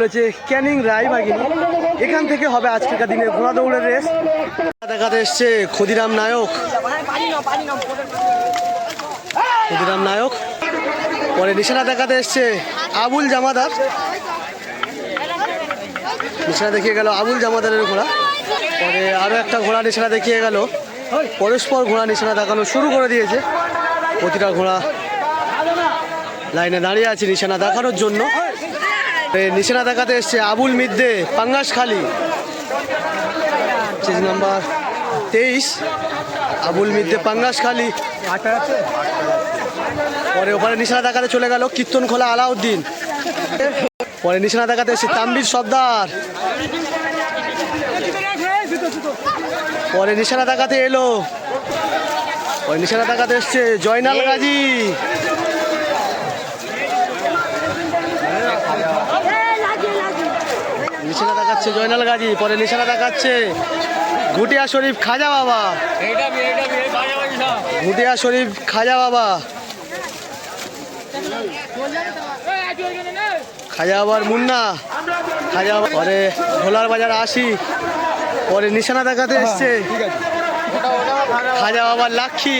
চলেছে ক্যানিং রায়বাগিনী এখান থেকে হবে আজকের দিনে ঘোড়া দৌড়ের রেস। দেখাতে এসছে ক্ষুদিরাম নায়ক। ক্ষুদিরাম নায়ক। পরে নিশানা দেখাতে এসছে আবুল জামাদার। নিশানা দেখিয়ে গেল আবুল জামাদারের ঘোড়া। পরে আরও একটা ঘোড়া নিশানা দেখিয়ে গেল। পরস্পর ঘোড়া নিশানা দেখানো শুরু করে দিয়েছে। প্রতিটা ঘোড়া লাইনে দাঁড়িয়ে আছে নিশানা দেখানোর জন্য। নিশানা দেখাতে এসছে আবুল মিদ্দে, পাঙ্গাস খালি। নাম্বার তেইশ, আবুল মিদ্দে, পাঙ্গাস খালি। পরে ওপারে নিশানা দেখাতে চলে গেল কীর্তন খোলা আলাউদ্দিন। পরে নিশানা দেখাতে এসছে তাম্বির সর্দার। পরে নিশানা দেখাতে এলো। পরে নিশানা দেখাতে এসছে জয়নাল গাজী। দেখাচ্ছে জয়নাল গাজী পরে নিশানা দেখাচ্ছে। ঘুটিয়া শরীফ খাজা বাবা। ঘুটিয়া শরীফ খাজা বাবা। খাজা বাবার মুন্না। খাজা বাবা পরে ভোলার বাজার আসি পরে নিশানা দেখাতে এসছে। খাজা বাবার লাক্ষী।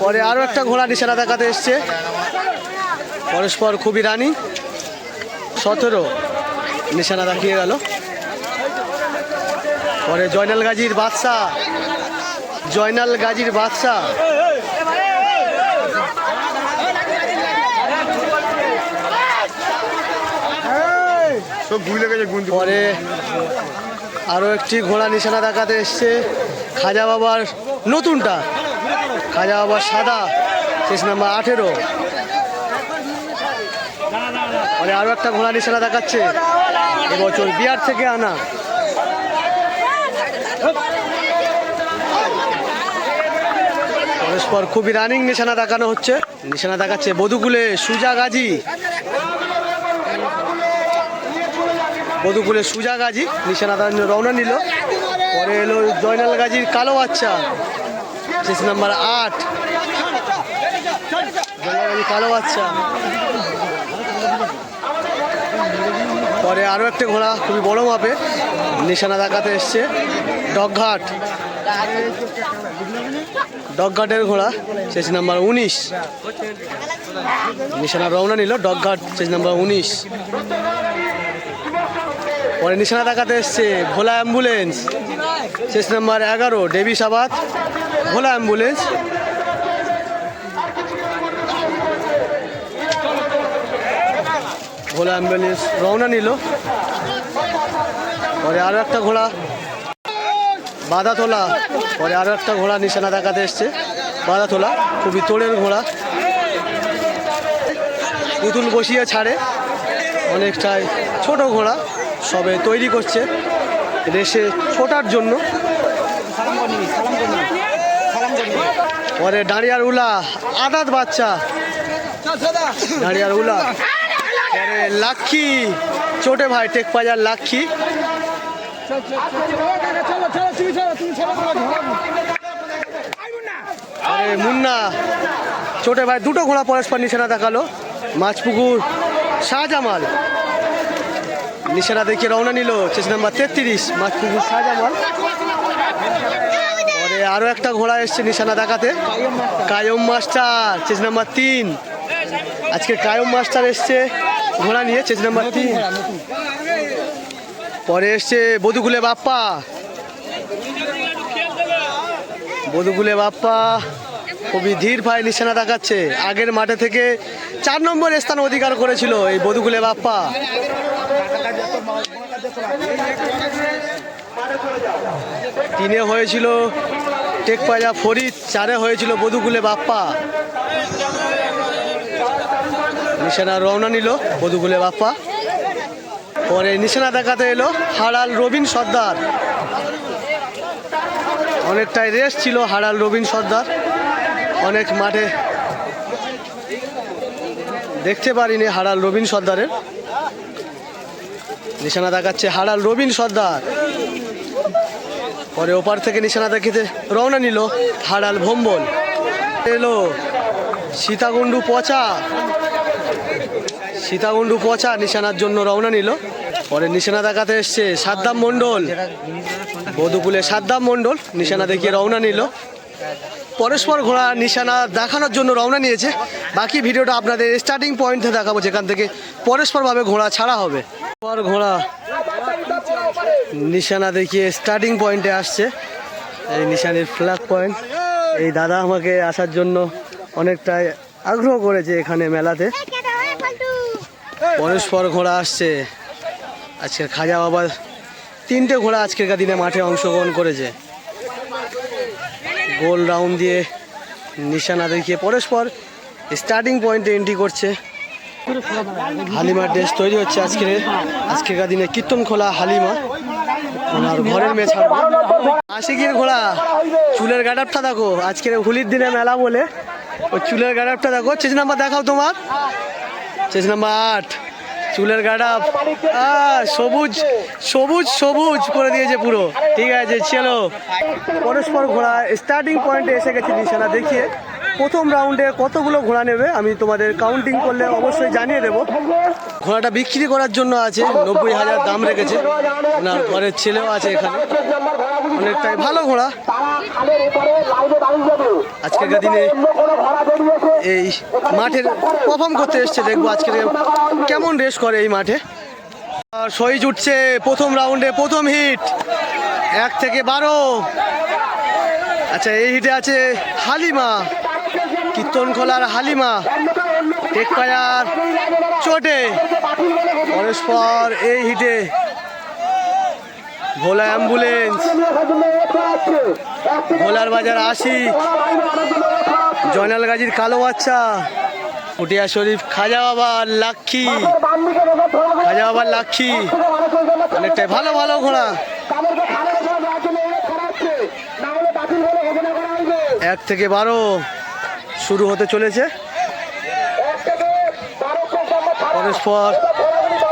পরে আরও একটা ঘোড়া নিশানা দেখাতে এসছে। পরস্পর খুবই রানী। সতেরো। নিশানা দেখিয়ে গেল। পরে জয়নাল গাজীর বাদশাহ। জয়নাল গাজীর বাদশাহ। পরে আরও একটি ঘোড়া নিশানা দেখাতে এসছে। খাজা বাবার নতুনটা। খাজা বাবার সাদা শেষ নাম্বার আঠেরো। পরে আরও একটা ঘোড়া নিশানা দেখাচ্ছে। এবছর বিহার থেকে আনা। পরস্পর খুবই রানিং নিশানা দেখানো হচ্ছে। নিশানা দেখাচ্ছে বধুকুলে সুজা গাজী। বধুকুলে সুজা গাজী নিশানা রওনা নিল। পরে এলো জয়নাল গাজীর কালো বাচ্চা। শেষ নাম্বার আট। কালো বাচ্চা। পরে আরও একটা ঘোড়া, খুবই বড় মাপে নিশানা দেখাতে এসছে। ডগঘাট ডগঘাটের ঘোড়া, শেষ নাম্বার উনিশ। নিশানা রওনা নিল ডগঘাট শেষ নাম্বার উনিশ। পরে নিশানা দেখাতে এসছে, ভোলা অ্যাম্বুলেন্স। শেষ নাম্বার এগারো, ডেবি সাবাত। ভোলা অ্যাম্বুলেন্স। ভোলা অ্যাম্বুলেন্স রওনা নিল। পরে আরও একটা ঘোড়া বাধা তোলা পরে আরও একটা ঘোড়া নিশানা দেখাতে এসছে বাধা তোলা খুবই তোড়ের ঘোড়া। পুতুল বসিয়ে ছাড়ে। অনেকটাই ছোট ঘোড়া, সবে তৈরি করছে। রেসে ছোটার জন্য। পরে দাঁড়িয়ার উলা, আদাত বাচ্চা। দাঁড়িয়ার উলা। লাক্ষী চোটে ভাই, টেক বাজার লাক্ষী আরে মুন্না ছোটে ভাই, দুটো ঘোড়া পরস্পর নিশানা দেখাল। মাছপুকুর, শাহজামাল। নিশানা দেখিয়ে রওনা নিল, চেস নাম্বার তেত্রিশ, মাছপুকুর, শাহজামাল। পরে আরও একটা ঘোড়া এসছে নিশানা দেখাতে। কায়ম মাস্টার, চেস নাম্বার তিন। আজকে কায়ম মাস্টার এসছে। ঘোড়া নিয়ে চেস নাম্বার তিন। পরে এসছে বধুকুলে বাপ্পা। বধুকুলে বাপ্পা খুবই ধীর ভাই নিশানা দেখাচ্ছে। আগের মাঠে থেকে চার নম্বর স্থান অধিকার করেছিল এই বধুকুলে বাপ্পা। তিনে হয়েছিল টেক পাজা ফরিদ চারে হয়েছিল বধুকুলে বাপ্পা। নিশানা রওনা নিল বধুকুলে বাপ্পা। পরে নিশানা দেখাতে এলো হাড়াল রবিন সর্দার। অনেকটাই রেস ছিল হাড়াল রবিন সর্দার। অনেক মাঠে দেখতে পারিনি হাড়াল রবিন সর্দারের। নিশানা দেখাচ্ছে হাড়াল রবিন সর্দার। পরে ওপার থেকে নিশানা দেখিতে রওনা নিল হাড়াল ভম্বল। এলো সীতাকুণ্ডু পচা। সীতাকুণ্ডু পচা নিশানার জন্য রওনা নিল। পরে নিশানা দেখাতে এসছে সাদ্দাম মণ্ডল। বধুকুলে সাদ্দাম মণ্ডল নিশানা দেখিয়ে রওনা নিল। পরস্পর ঘোড়া নিশানা দেখানোর জন্য রওনা নিয়েছে। বাকি ভিডিওটা আপনাদের স্টার্টিং পয়েন্টে দেখাবো, যেখান থেকে পরস্পরভাবে ঘোড়া ছাড়া হবে। পর ঘোড়া নিশানা দেখিয়ে স্টার্টিং পয়েন্টে আসছে। এই নিশানের ফ্ল্যাগ পয়েন্ট এই দাদা আমাকে আসার জন্য অনেকটাই আগ্রহ করেছে এখানে মেলাতে। পরস্পর ঘোড়া আসছে। আজকের খাজা বাবার তিনটে ঘোড়া আজকের দিনে মাঠে অংশগ্রহণ করেছে। গোল রাউন্ড দিয়ে নিশানা দেখিয়ে পরস্পর স্টার্টিং পয়েন্টে এন্ট্রি করছে। হালিমার ড্রেস তৈরি হচ্ছে আজকের আজকের দিনে কীর্তন খোলা হালিমা। ওনার ঘরের মেয়ে ছাড়বো। আশিকির ঘোড়া, চুলের গাডাপটা দেখো। আজকের হোলির দিনে মেলা বলে। ওই চুলের গাডাপটা দেখো। চেজ নাম্বার দেখাও তোমার। চেজ নাম্বার আট। চুলের গাডাপ সবুজ সবুজ সবুজ করে দিয়েছে পুরো। ঠিক আছে, চলো। পরস্পর ঘোড়া স্টার্টিং পয়েন্টে এসে গেছে নিশানা, দেখিয়ে। প্রথম রাউন্ডে কতগুলো ঘোড়া নেবে, আমি তোমাদের কাউন্টিং করলে অবশ্যই জানিয়ে দেবো। ঘোড়াটা বিক্রি করার জন্য আছে, নব্বই হাজার দাম রেখেছে। ওনার ঘরের ছেলেও আছে এখানে। অনেকটাই ভালো ঘোড়া। আজকের দিনে এই মাঠের পারফর্ম করতে এসছে, দেখব আজকে কেমন রেস করে এই মাঠে। আর সইজ উঠছে প্রথম রাউন্ডে প্রথম হিট এক থেকে বারো। আচ্ছা এই হিটে আছে হালিমা। কীর্তন খোলার হালিমা টেকপায়ার চোটে। পরস্পর এই হিটে ভোলা অ্যাম্বুলেন্স, ভোলার বাজার আশি জয়নাল গাজীর কালো বাচ্চা পুটিয়া শরীফ, খাজা বাবার লাক্ষী, খাজা বাবার লাক্ষী। অনেকটাই ভালো ভালো ঘোড়া। এক থেকে বারো। শুরু হতে চলেছে।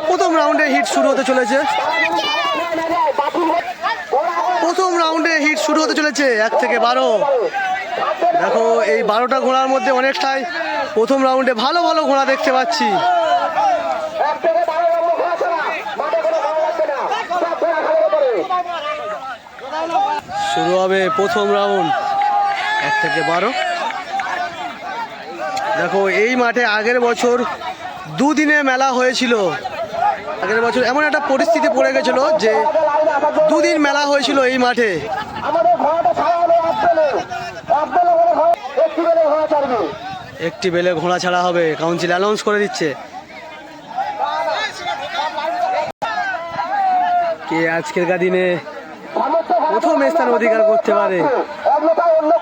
প্রথম রাউন্ডে হিট শুরু হতে চলেছে। প্রথম রাউন্ডে হিট শুরু হতে চলেছে, এক থেকে বারো। দেখো, এই বারোটা ঘোড়ার মধ্যে অনেকটাই প্রথম রাউন্ডে ভালো ভালো ঘোড়া দেখতে পাচ্ছি। শুরু হবে প্রথম রাউন্ড, এক থেকে বারো। দেখো, এই মাঠে আগের বছর দুদিনে মেলা হয়েছিল। আগের বছর এমন একটা পরিস্থিতি পড়ে গেছিল যে দুদিন মেলা হয়েছিল এই মাঠে। একটি বেলে ঘোড়া ছাড়া হবে, কাউন্সিল অ্যানাউন্স করে দিচ্ছে। কে আজকের দিনে প্রথম স্থান অধিকার করতে পারে? অন্য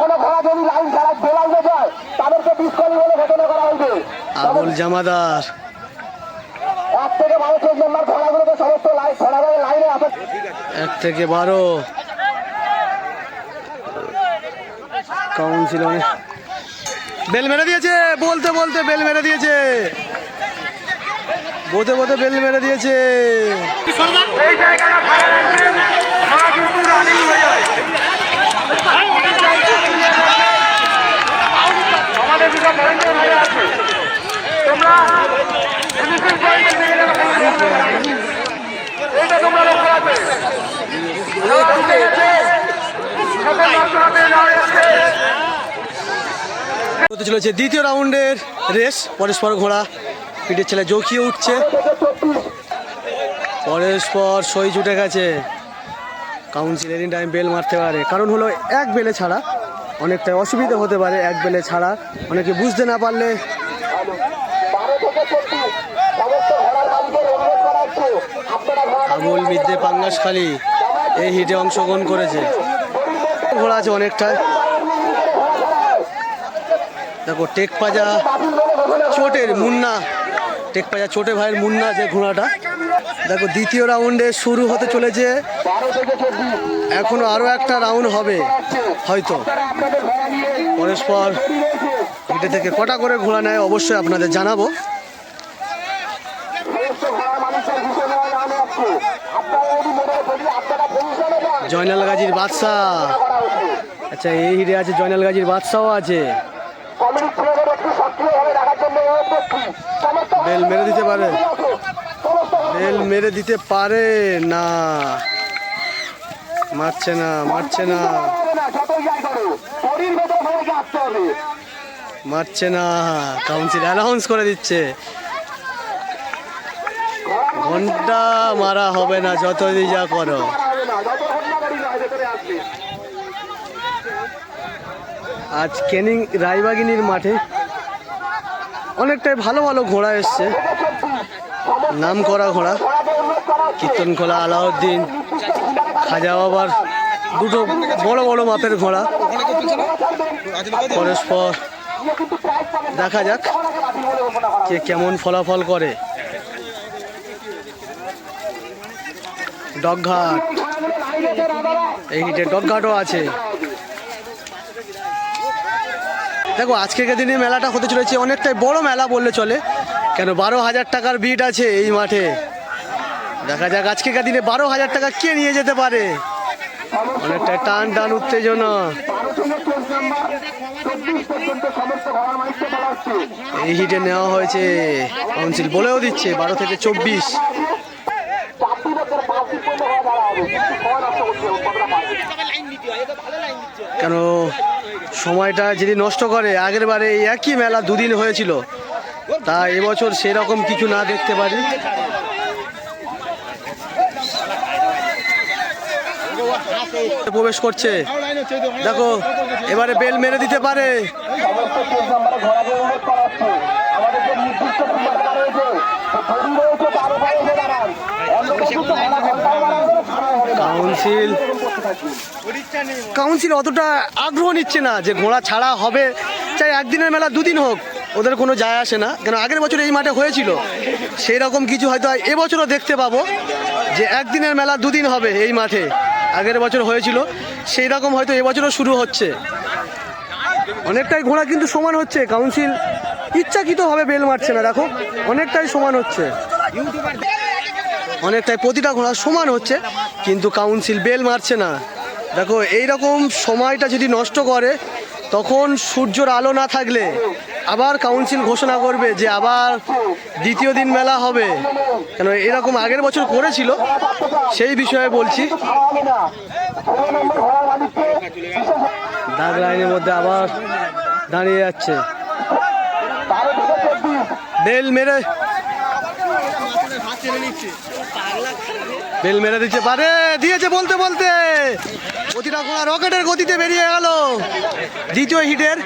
কোনো ঘোড়া যদি লাইন যায়, তাদেরকে ডিসকালি আবুল জামাদার। এক থেকে বারো চোদ্দ নম্বর সমস্ত লাইনে এক থেকে বারো। কাউন্সিল অনেক বেল মেরে দিয়েছে বলতে বলতে বেল মেরে দিয়েছে। বলতে বলতে বেল মেরে দিয়েছে। হতে চলেছে দ্বিতীয় রাউন্ডের রেস, পরস্পর ঘোড়া, পিঠের ছেলে জকিয়ে উঠছে। পরস্পর সই জুটে গেছে। কাউন্সিল এনি টাইম বেল মারতে পারে। কারণ হলো এক বেলে ছাড়া অনেকটা অসুবিধা হতে পারে এক বেলে ছাড়া। অনেকে বুঝতে না পারলে আবুল মিদ্দে পাঙ্গাসখালী এই হিটে অংশগ্রহণ করেছে। ঘোড়া আছে অনেকটা দেখো টেক পাজা চোটের মুন্না টেক পাজা চোটে ভাইয়ের মুন্না যে ঘোড়াটা। দেখো দ্বিতীয় রাউন্ডে শুরু হতে চলেছে। এখনও আরও একটা রাউন্ড হবে, হয়তো। পরস্পর হিটে থেকে কটা করে ঘোড়া নেয় অবশ্যই আপনাদের জানাব। জয়নাল গাজীর বাদশাহ। আচ্ছা এই হিটে আছে জয়নাল গাজীর বাদশাহও আছে কমিটি ছেলেদের একটু সক্রিয়ভাবে রাখার জন্য অনুরোধ করছি সমস্ত বেল মেরে দিতে পারে। বেল মেরে দিতে পারে না। মারছে না মারছে না। মারছে না। কাউন্সিল অ্যানাউন্স করে দিচ্ছে। ঘণ্টা মারা হবে না, যতই যা করো। আজ কেনিং রায়বাগিনীর মাঠে অনেকটাই ভালো ভালো ঘোড়া এসছে। নাম করা ঘোড়া। কীর্তনখোলা আলাউদ্দিন। খাজা বাবার দুটো বড় বড় মাপের ঘোড়া। পরস্পর দেখা যাক কে কেমন ফলাফল করে। ডগঘাট। এই হিটে ডগঘাটও আছে। দেখো আজকের দিনে মেলাটা হতে চলেছে, অনেকটাই বড় মেলা বললে চলে। কেন, বারো হাজার টাকার বিট আছে এই মাঠে। দেখা যাক আজকের দিনে বারো হাজার টাকা কে নিয়ে যেতে পারে? অনেকটা টান টান, উত্তেজনা। এই হিটে নেওয়া হয়েছে কাউন্সিল বলেও দিচ্ছে, বারো থেকে চব্বিশ। কেন সময়টা যদি নষ্ট করে, আগের বারে এই একই মেলা দুদিন হয়েছিল। তা এবছর সেরকম কিছু না দেখতে পারি। প্রবেশ করছে। দেখো, এবারে বেল মেরে দিতে পারে। আমাদের নির্দিষ্ট কাউন্সিল। কাউন্সিল অতটা আগ্রহ নিচ্ছে না যে ঘোড়া ছাড়া হবে। চাই একদিনের মেলা দুদিন হোক, ওদের কোনো যায় আসে না। কেন আগের বছর এই মাঠে হয়েছিল সেই রকম কিছু হয়তো এবছরও দেখতে পাবো যে একদিনের মেলা দুদিন হবে এই মাঠে। আগের বছর হয়েছিল সেই রকম হয়তো এবছরও শুরু হচ্ছে। অনেকটাই ঘোড়া কিন্তু সমান হচ্ছে, কাউন্সিল ইচ্ছাকৃতভাবে বেল মারছে না, দেখো, অনেকটাই সমান হচ্ছে। অনেকটাই প্রতিটা ঘোড়া সমান হচ্ছে, কিন্তু কাউন্সিল বেল মারছে না। দেখো এই রকম সময়টা যদি নষ্ট করে, তখন সূর্যর আলো না থাকলে আবার কাউন্সিল ঘোষণা করবে যে আবার দ্বিতীয় দিন মেলা হবে। কেন, এরকম আগের বছর করেছিল, সেই বিষয়ে বলছি। দাগ লাইনের মধ্যে আবার দাঁড়িয়ে যাচ্ছে। বেল মেরে বেল মেরে দিচ্ছে পারে দিয়েছে বলতে বলতে। প্রতিটা কোনা রকেটের গতিতে বেরিয়ে গেল। দ্বিতীয় হিটের।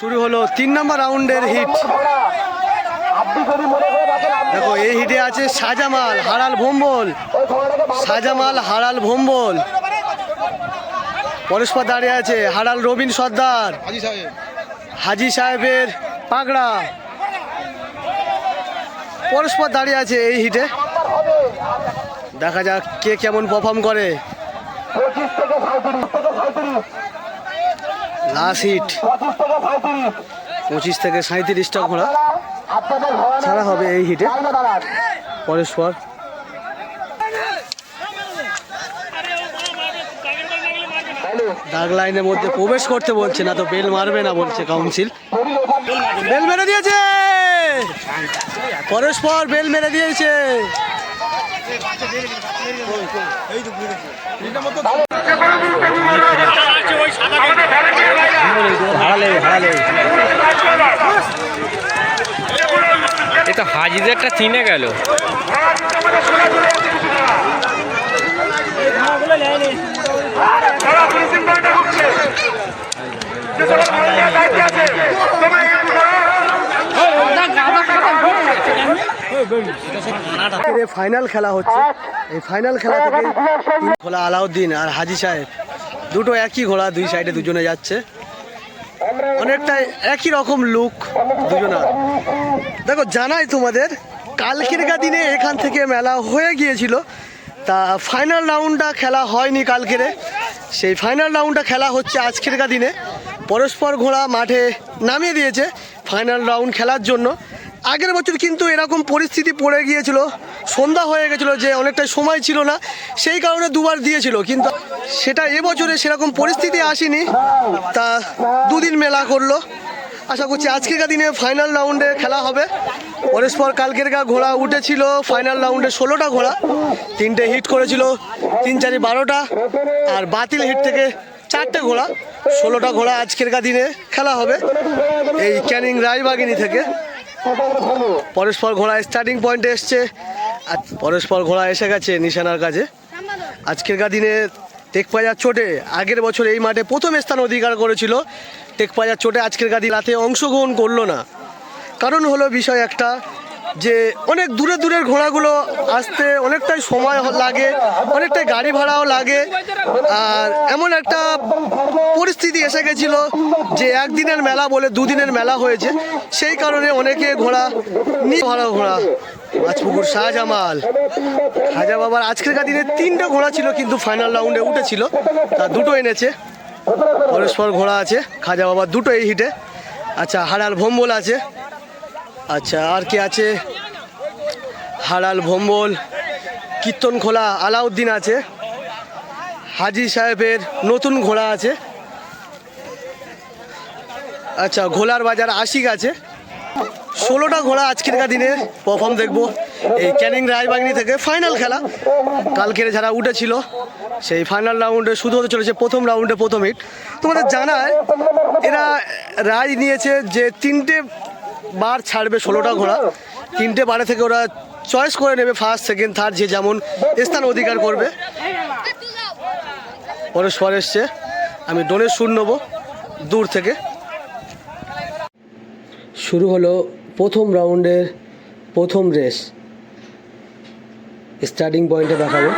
শুরু হলো তিন নম্বর রাউন্ডের হিট। দেখো এই হিটে আছে সাজামাল হারাল ভোম্বল। সাজামাল হারাল ভোম্বল। পরস্পর দাঁড়িয়ে আছে হারাল রবিন সর্দার হাজি সাহেবের পাগড়া। পরস্পর দাঁড়িয়ে আছে এই হিটে। দেখা যাক কে কেমন পারফর্ম করে। লাস্ট হিট পঁচিশ থেকে সাঁত্রিশটা ঘোড়া। ছাড়া হবে এই হিটে। পরস্পর হ্যালো লাইনের মধ্যে প্রবেশ করতে বলছে না তো, বেল মারবে না বলছে কাউন্সিল বেল মেরে দিয়েছে! পরস্পর বেল মেরে দিয়েছে। এ তো হাজিদেরটা চিনে গেল ফাইনাল খেলা হচ্ছে এই ফাইনাল খেলা থেকে ঘোড়া আলাউদ্দিন আর হাজি সাহেব দুটো একই ঘোড়া, দুই সাইডে দুজনে যাচ্ছে। অনেকটাই একই রকম লুক দুজনার দেখো, জানাই তোমাদের কালকেরকার দিনে এখান থেকে মেলা হয়ে গিয়েছিল। তা ফাইনাল রাউন্ডটা খেলা হয়নি কালকেরে। সেই ফাইনাল রাউন্ডটা খেলা হচ্ছে আজকেরকার দিনে। পরস্পর ঘোড়া মাঠে নামিয়ে দিয়েছে ফাইনাল রাউন্ড খেলার জন্য। আগের বছর কিন্তু এরকম পরিস্থিতি পড়ে গিয়েছিল। সন্ধ্যা হয়ে গেছিল যে অনেকটা সময় ছিল না, সেই কারণে দুবার দিয়েছিল। কিন্তু সেটা এবছরে সেরকম পরিস্থিতি আসেনি। তা দুদিন মেলা করল। আশা করছি আজকেরকার দিনে ফাইনাল রাউন্ডে খেলা হবে। পরস্পর কালকের গা ঘোড়া উঠেছিল ফাইনাল রাউন্ডে ষোলোটা ঘোড়া। তিনটে হিট করেছিল, তিন চারি বারোটা। আর বাতিল হিট থেকে চারটে ঘোড়া। ষোলোটা ঘোড়া আজকেরকার দিনে খেলা হবে এই ক্যানিং রায়বাগিনী থেকে। পরস্পর ঘোড়া স্টার্টিং পয়েন্টে এসছে। আর পরস্পর ঘোড়া এসে গেছে নিশানার কাছে আজকেরকার দিনে টেকপাজার চোটে আগের বছর এই মাঠে প্রথম স্থান অধিকার করেছিল। টেকপাজার চোটে আজকের দিন রাতে অংশগ্রহণ করল না। কারণ হলো বিষয় একটা যে অনেক দূরে দূরের ঘোড়াগুলো আসতে অনেকটাই সময় লাগে, অনেকটাই গাড়ি ভাড়াও লাগে। আর এমন একটা এসে গেছিল যে একদিনের মেলা বলে দুদিনের মেলা হয়েছে, সেই কারণে অনেকে ঘোড়া নিয়ে ভাড়া ঘোড়া। মাছপুকুর শাহজামাল। খাজা বাবার আজকেরকার দিনে তিনটে ঘোড়া ছিল, কিন্তু ফাইনাল রাউন্ডে উঠেছিল। তা দুটো এনেছে। পরস্পর ঘোড়া আছে খাজা বাবার দুটো এই হিটে। আচ্ছা হাড়াল ভম্বল আছে। আচ্ছা আর কি আছে? হাড়াল ভম্বল কীর্তন খোলা আলাউদ্দিন আছে। হাজি সাহেবের নতুন ঘোড়া আছে। আচ্ছা ঘোলার বাজার আশিক আছে। ষোলোটা ঘোড়া আজকেরকার দিনে পারফর্ম দেখব। এই ক্যানিং রায়বাগনি থেকে ফাইনাল খেলা। কালকের যারা উঠেছিল সেই ফাইনাল রাউন্ডে শুধু হতে চলেছে প্রথম রাউন্ডে প্রথম হিট তোমাদের জানায়, এরা রায় নিয়েছে যে তিনটে বার ছাড়বে ষোলোটা ঘোড়া। তিনটে বারে থেকে ওরা চয়েস করে নেবে ফার্স্ট সেকেন্ড থার্ড যে যেমন স্থান অধিকার করবে। পরস্পর এসছে। আমি সুর নেব দূর থেকে। শুরু হলো প্রথম রাউন্ডের প্রথম রেস। স্টার্টিং পয়েন্টে দেখাবো।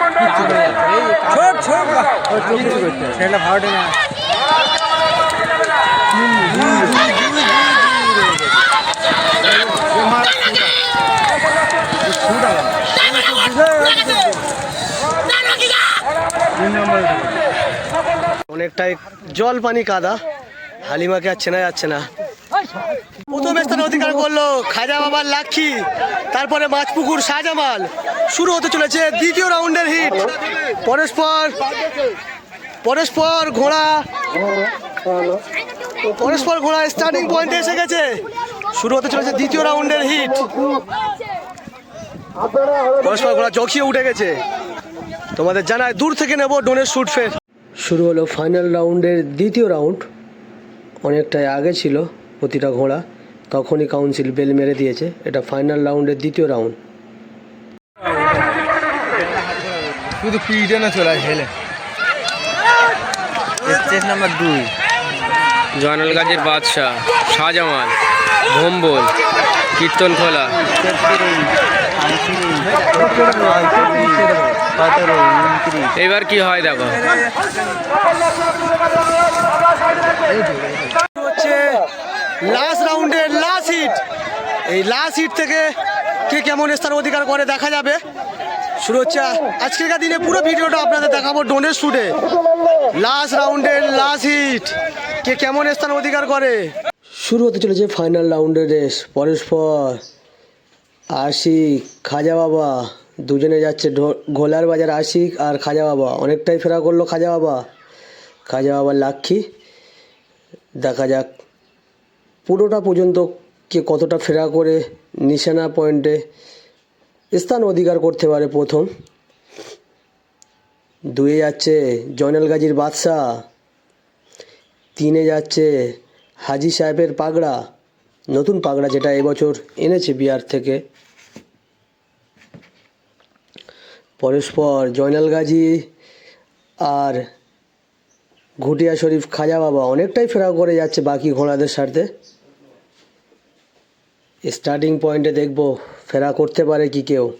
অনেকটাই জল পানি কাদা। হালিমাকে আর চেনা যাচ্ছে না। প্রথম স্থান অধিকার করল খাজা বাবার লাক্ষী তারপরে মাছপুকুর শাহজামাল। শুরু হতে চলেছে দ্বিতীয় রাউন্ডের হিট। পরস্পর পরস্পর ঘোড়া পরস্পর ঘোড়া স্টার্টিং পয়েন্টে এসে গেছে। শুরু হতে চলেছে দ্বিতীয় রাউন্ডের হিট। পরস্পর ঘোড়া জখিয়ে উঠে গেছে। তোমাদের জানায় দূর থেকে নেব ডোনের শুট ফের। শুরু হলো ফাইনাল রাউন্ডের দ্বিতীয় রাউন্ড অনেকটাই আগে ছিল প্রতিটা ঘোড়া। তখনই কাউন্সিল বেল মেরে দিয়েছে। এটা ফাইনাল রাউন্ডের দ্বিতীয় রাউন্ড শুধু পিঠে না চলে হেলে। স্টেজ নাম্বার দুই। জয়নাল গাজীর বাদশাহ শাহজামাল ভম্বল কীর্তন খোলা। এবার কি হয় দেখো। হচ্ছে লাস্ট রাউন্ডের লাস্ট হিট এই লাস্ট হিট থেকে কে কেমন স্থান অধিকার করে দেখা যাবে। শুরু হচ্ছে আজকেরকার দিনে পুরো ভিডিওটা আপনাদের দেখাবো ডোনের শুটে লাস্ট রাউন্ডের লাস্ট হিট কে কেমন স্থান অধিকার করে। শুরু হতে চলেছে ফাইনাল রাউন্ডের রেস পরস্পর আশিক, খাজা বাবা, দুজনে যাচ্ছে ঘোলার বাজার আশিক আর খাজা বাবা। অনেকটাই ফেরা করল খাজা বাবা। খাজা বাবার লাক্ষী। দেখা যাক পুরোটা পর্যন্ত কে কতটা ফেরা করে নিশানা পয়েন্টে স্থান অধিকার করতে পারে প্রথম। দুয়ে যাচ্ছে জয়নাল গাজীর বাদশাহ। তিনে যাচ্ছে হাজি সাহেবের পাগড়া। নতুন পাগড়া যেটা এবছর এনেছে বিহার থেকে। পরস্পর জয়নাল গাজী আর ঘুটিয়া শরীফ খাজা বাবা অনেকটাই ফেরাও করে যাচ্ছে বাকি ঘোড়াদের সাথে স্টার্টিং পয়েন্টে দেখব ফেরা করতে পারে কি কেউ।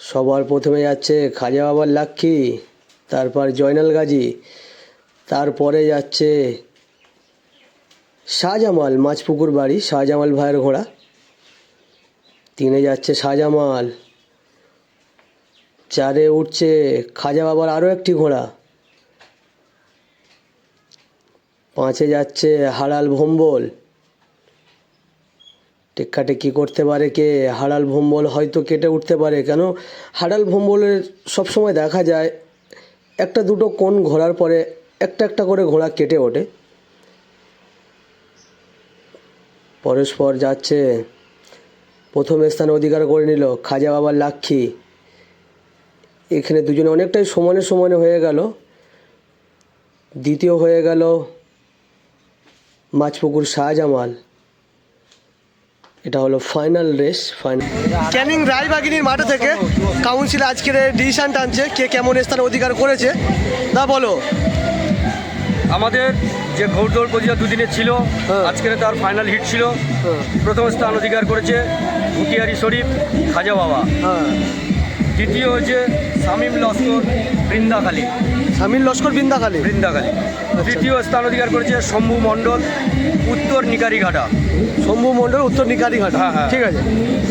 সবার প্রথমে যাচ্ছে খাজা বাবার লাক্ষী, তারপর জয়নাল গাজী, তারপরে যাচ্ছে শাহজামাল, মাছপুকুর বাড়ি, শাহজামাল ভাইয়ের ঘোড়া। তিনে যাচ্ছে শাহজামাল। চারে উঠছে খাজা বাবার আরও একটি ঘোড়া। পাঁচে যাচ্ছে হাড়াল ভম্বল। টেক্কাটেক্কি করতে পারে কে? হাড়াল ভম্বল হয়তো কেটে উঠতে পারে। কেন? হাড়াল ভম্বলের সবসময় দেখা যায়, একটা দুটো কোণ ঘোরার পরে একটা একটা করে ঘোড়া কেটে ওঠে। পরস্পর যাচ্ছে। প্রথম স্থান অধিকার করে নিল, খাজা বাবার লাক্ষী। এখানে দুজনে অনেকটাই সমানে সমানে হয়ে গেল। দ্বিতীয় হয়ে গেল। মাছপুকুর শাহজামাল। এটা হলো ফাইনাল রেস ফাইনাল ক্যানিং রায়বাগিনীর মাঠে থেকে কাউন্সিল আজকের ডিসিশন টানছে কে কেমন স্থান অধিকার করেছে। না বলো। আমাদের যে ঘৌড়দৌড় প্রতিযোগিতা দুদিনে ছিল হ্যাঁ। আজকের তার ফাইনাল হিট ছিল। প্রথম স্থান অধিকার করেছে ভুটিয়ারি শরীফ খাজা বাবা। হ্যাঁ। দ্বিতীয় হচ্ছে শামীম লস্কর বৃন্দাখালী। সামিল লস্কর বৃন্দাকালী। বৃন্দাকালী। তৃতীয় স্থান অধিকার করেছে শম্ভু মণ্ডল উত্তর নিকারিঘাটা। শম্ভু মণ্ডল উত্তর নিকারিঘাটা। হ্যাঁ, হ্যাঁ। ঠিক আছে।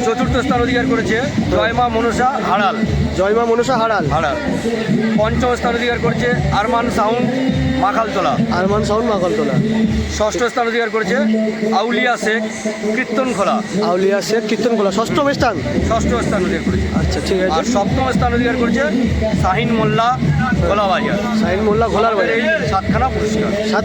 চতুর্থ স্থান অধিকার করেছে জয়মা মনসা হাড়াল জয়মা মনসা হারাল। হাড়াল পঞ্চম স্থান অধিকার করছে আরমান সাউন্ড মাখালতলা। আরমান সাউন্ড মাকলতলা ষষ্ঠ স্থান অধিকার করেছে আউলিয়া শেখ কীর্তনখোলা। আউলিয়া শেখ কীর্তনকোলা ষষ্ঠম স্থান? ষষ্ঠ স্থান অধিকার করেছে। আচ্ছা ঠিক আছে। আর সপ্তম স্থান অধিকার করেছে শাহিন মোল্লা গোলাবাজার শাহিন মোল্লা ঘোলার এই সাতখানা পুরস্কার।